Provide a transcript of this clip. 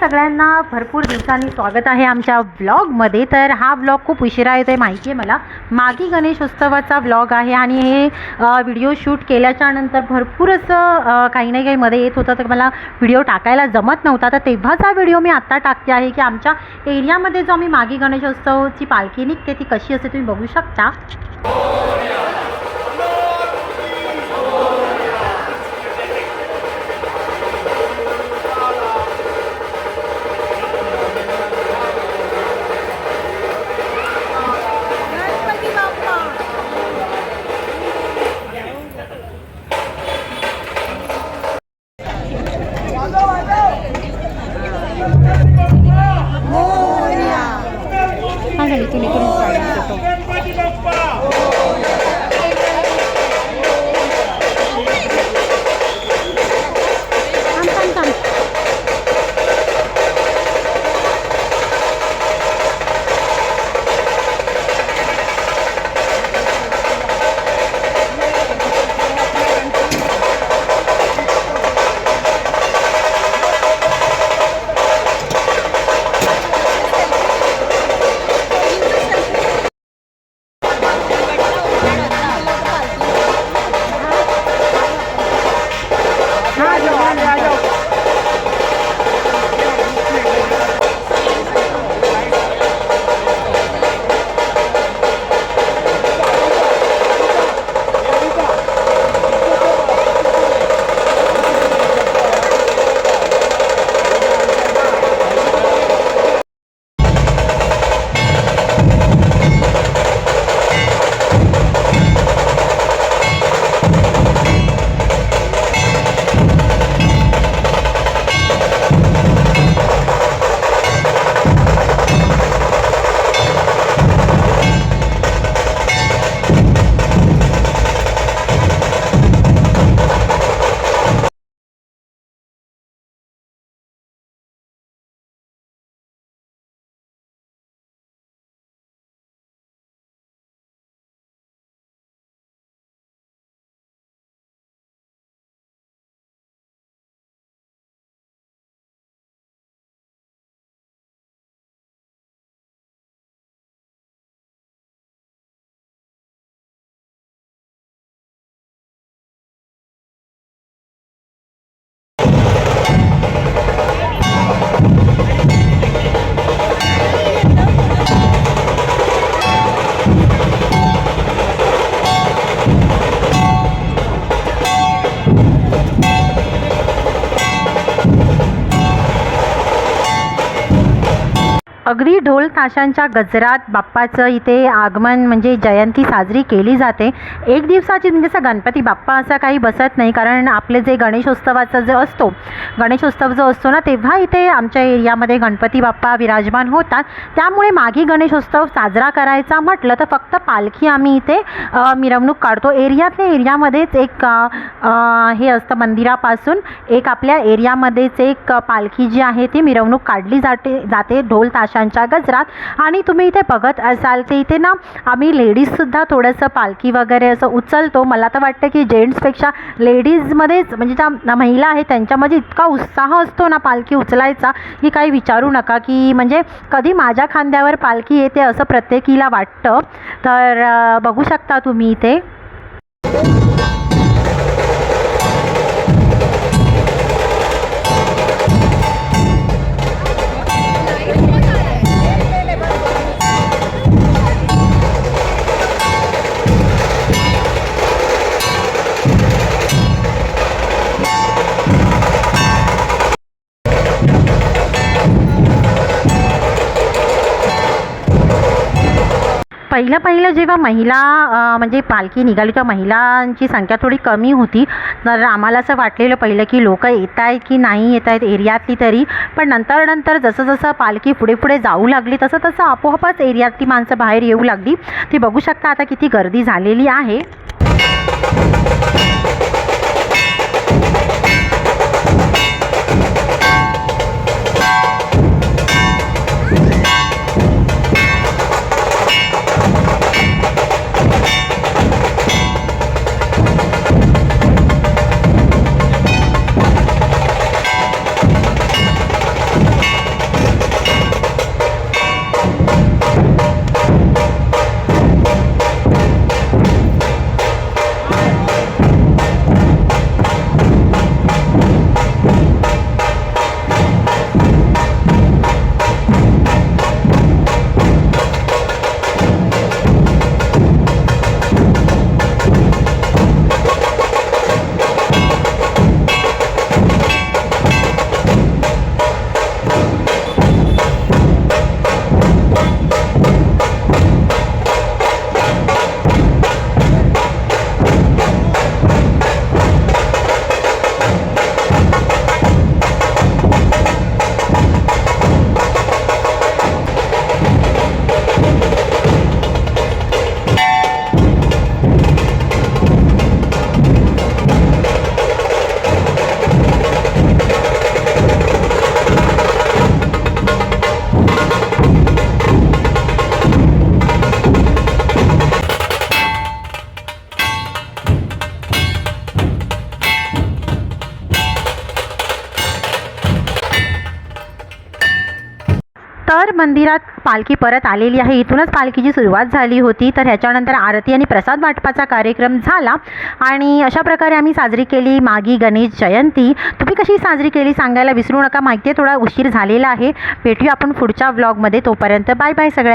सगळ्यांना भरपूर दिवसांनी स्वागत आहे आमच्या ब्लॉगमध्ये तर हा व्लॉग खूप उशिरा येतो आहे माहिती आहे मला. मागी गणेशोत्सवाचा व्लॉग आहे आणि हे व्हिडिओ शूट केल्याच्यानंतर भरपूर असं काही ना काही मध्ये येत होतं. तर मला व्हिडिओ टाकायला जमत नव्हता. तर तेव्हाच हा व्हिडिओ मी आत्ता टाकते आहे की आमच्या एरियामध्ये जो आम्ही मागी गणेशोत्सवची पालखी निघते ती कशी असते तुम्ही बघू शकता. अगदी ढोल ताशांच्या गजरात बाप्पाचं इथे आगमन म्हणजे जयंती साजरी केली जाते. एक दिवसाची म्हणजे असं गणपती बाप्पा असा काही बसत नाही कारण आपले जे गणेशोत्सवाचा जो असतो गणेशोत्सव जो असतो ना तेव्हा इथे आमच्या एरियामध्ये गणपती बाप्पा विराजमान होतात. त्यामुळे मागे गणेशोत्सव साजरा करायचा म्हटलं तर फक्त पालखी आम्ही इथे मिरवणूक काढतो. एरियातल्या एरियामध्येच एक हे असतं मंदिरापासून एक आपल्या एरियामध्येच एक पालखी जी आहे ती मिरवणूक काढली जाते जाते. ढोल पुरुषांच्या गजरात. आणि तुम्ही इथे बघत असाल की इथे ना आम्ही लेडीजसुद्धा थोडंसं पालखी वगैरे असं उचलतो. मला तर वाटतं की जेंट्सपेक्षा लेडीजमध्येच म्हणजे ज्या महिला आहेत त्यांच्यामध्ये इतका उत्साह असतो ना पालखी उचलायचा की काही विचारू नका की म्हणजे कधी माझ्या खांद्यावर पालखी येते असं प्रत्येकीला वाटतं. तर बघू शकता तुम्ही इथे. पहिलं पहिलं जेव्हा महिला म्हणजे पालखी निघाली तेव्हा महिलांची संख्या थोडी कमी होती. तर आम्हाला असं वाटलेलं पहिलं की लोक येत आहेत की नाही येत आहेत एरियातली तरी. पण नंतर नंतर जसं जसं पालखी पुढे पुढे जाऊ लागली तसं तसं आपोआपच एरियातली माणसं बाहेर येऊ लागली. ती बघू शकता आता किती गर्दी झालेली आहे. तर मंदिरात पालखी परत आलेली आहे. इथूनच पालखीची सुरुवात झाली होती. तर ह्याच्यानंतर आरती आणि प्रसाद वाटपाचा कार्यक्रम झाला. आणि अशा प्रकारे आम्ही साजरी केली मागी गणेश जयंती. तुम्ही कशी साजरी केली सांगायला विसरू नका. माहिती आहे थोडा उशीर झालेला आहे. भेटूया आपण पुढच्या व्लॉगमध्ये तोपर्यंत बाय बाय सगळ्या